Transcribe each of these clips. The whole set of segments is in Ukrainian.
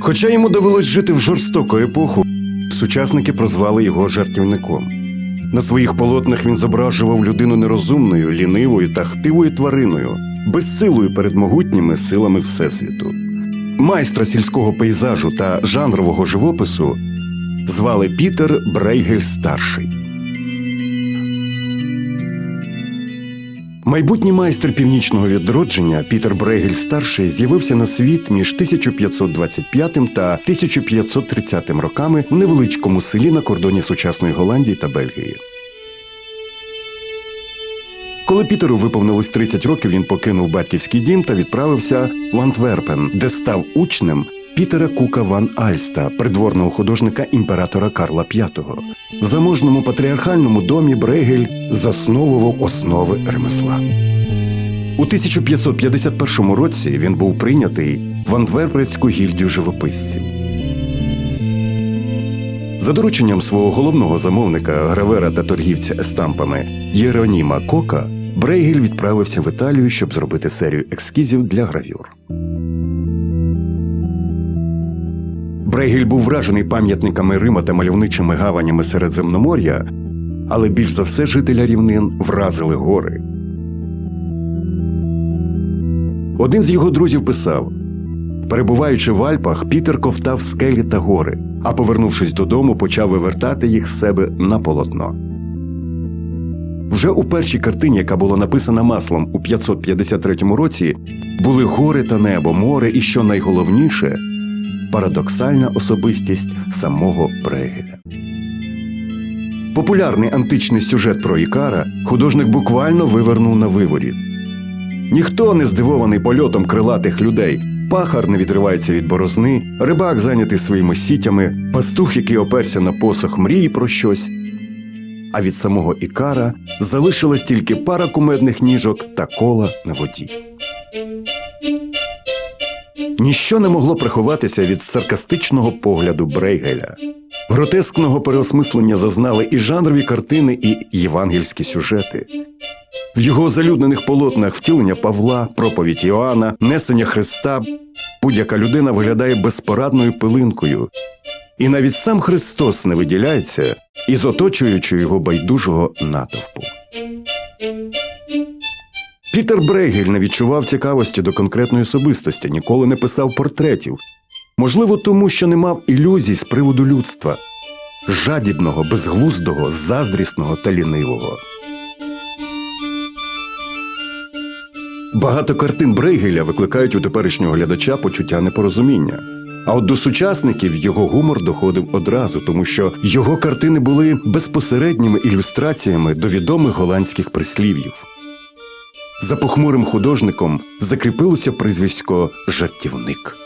Хоча йому довелось жити в жорстоку епоху, сучасники прозвали його жартівником. На своїх полотнах він зображував людину нерозумною, лінивою та хтивою твариною, безсилою перед могутніми силами Всесвіту. Майстра сільського пейзажу та жанрового живопису звали Пітер Брейгель старший. Майбутній майстер північного відродження Пітер Брейгель старший з'явився на світ між 1525 та 1530 роками в невеличкому селі на кордоні сучасної Голландії та Бельгії. Коли Пітеру виповнилось 30 років, він покинув батьківський дім та відправився в Антверпен, де став учнем Пітера Кука ван Альста, придворного художника імператора Карла V. В заможному патріархальному домі Брейгель засновував основи ремесла. У 1551 році він був прийнятий в Антверпецьку гільдію живописців. За дорученням свого головного замовника, гравера та торгівця естампами Єроніма Кока, Брейгель відправився в Італію, щоб зробити серію ескізів для гравюр. Брейгель був вражений пам'ятниками Рима та мальовничими гаванями Середземномор'я, але більш за все жителя рівнин вразили гори. Один з його друзів писав: перебуваючи в Альпах, Пітер ковтав скелі та гори, а повернувшись додому, почав вивертати їх з себе на полотно. Вже у першій картині, яка була написана маслом у 553 році, були гори та небо, море і, що найголовніше, парадоксальна особистість самого Брейгеля. Популярний античний сюжет про Ікара художник буквально вивернув на виворіт. Ніхто не здивований польотом крилатих людей. Пахар не відривається від борозни, рибак зайнятий своїми сітями, пастух, який оперся на посох мрії про щось. А від самого Ікара залишилась тільки пара кумедних ніжок та кола на воді. Ніщо не могло приховатися від саркастичного погляду Брейгеля. Гротескного переосмислення зазнали і жанрові картини, і євангельські сюжети. В його залюднених полотнах втілення Павла, проповідь Іоанна, несення Христа будь-яка людина виглядає безпорадною пилинкою. І навіть сам Христос не виділяється із оточуючого його байдужого натовпу. Пітер Брейгель не відчував цікавості до конкретної особистості, ніколи не писав портретів. Можливо, тому що не мав ілюзій з приводу людства жадібного, безглуздого, заздрісного та лінивого. Багато картин Брейгеля викликають у теперішнього глядача почуття непорозуміння. А от до сучасників його гумор доходив одразу, тому що його картини були безпосередніми ілюстраціями до відомих голландських прислів'їв. За похмурим художником закріпилося прізвисько жартівник.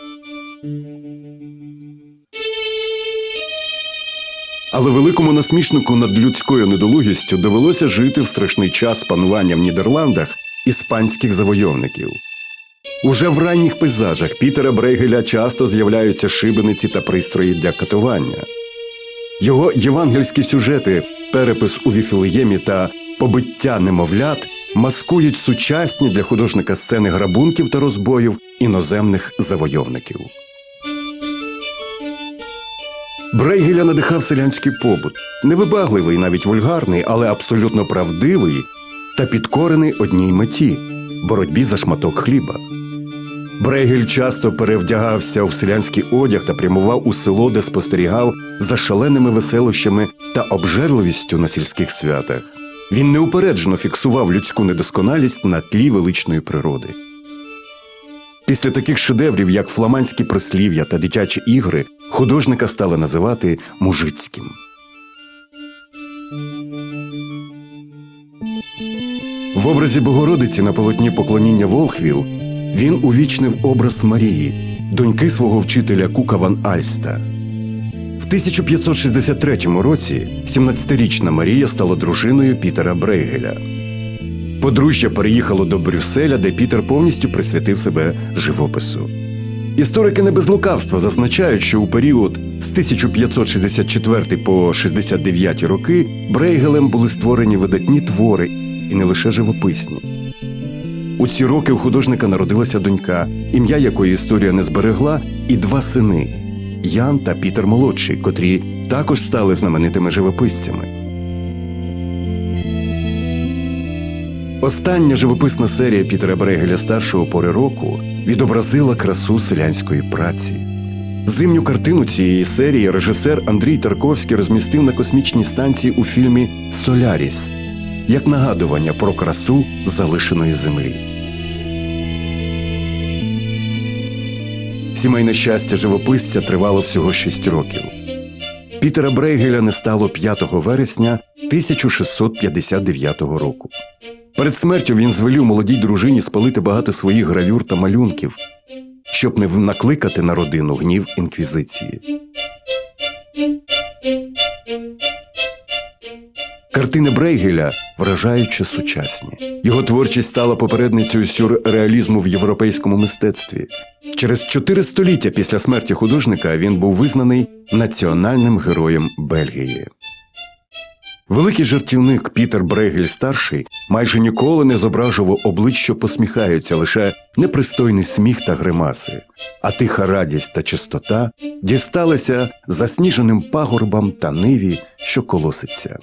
Але великому насмішнику над людською недолугістю довелося жити в страшний час панування в Нідерландах іспанських завойовників. Уже в ранніх пейзажах Пітера Брейгеля часто з'являються шибениці та пристрої для катування. Його євангельські сюжети, перепис у Віфілеємі та побиття немовлят маскують сучасні для художника сцени грабунків та розбоїв іноземних завойовників. Брейгеля надихав селянський побут, невибагливий, навіть вульгарний, але абсолютно правдивий та підкорений одній меті боротьбі за шматок хліба. Брейгель часто перевдягався в селянський одяг та прямував у село, де спостерігав за шаленими веселощами та обжерливістю на сільських святах. Він неупереджено фіксував людську недосконалість на тлі величної природи. Після таких шедеврів, як фламандські прислів'я та дитячі ігри, художника стали називати мужицьким. В образі Богородиці на полотні поклоніння Волхвів він увічнив образ Марії, доньки свого вчителя Кука Ван Альста. В 1563 році 17-річна Марія стала дружиною Пітера Брейгеля. Подружжя переїхало до Брюсселя, де Пітер повністю присвятив себе живопису. Історики не без лукавства зазначають, що у період з 1564 по 69 роки Брейгелем були створені видатні твори і не лише живописні. У ці роки у художника народилася донька, ім'я якої історія не зберегла, і два сини Ян та Пітер Молодший, котрі також стали знаменитими живописцями. Остання живописна серія Пітера Брейгеля старшого пори року відобразила красу селянської праці. Зимню картину цієї серії режисер Андрій Тарковський розмістив на космічній станції у фільмі Соляріс як нагадування про красу залишеної землі. Сімейне щастя живописця тривало всього 6 років. Пітера Брейгеля не стало 5 вересня 1659 року. Перед смертю він звелів молодій дружині спалити багато своїх гравюр та малюнків, щоб не накликати на родину гнів інквізиції. Картини Брейгеля вражаюче сучасні. Його творчість стала попередницею сюрреалізму в європейському мистецтві. Через чотири століття після смерті художника він був визнаний національним героєм Бельгії. Великий жартівник Пітер Брейгель старший майже ніколи не зображував облич, що посміхаються, лише непристойний сміх та гримаси, а тиха радість та чистота дісталися засніженим пагорбам та ниві, що колоситься.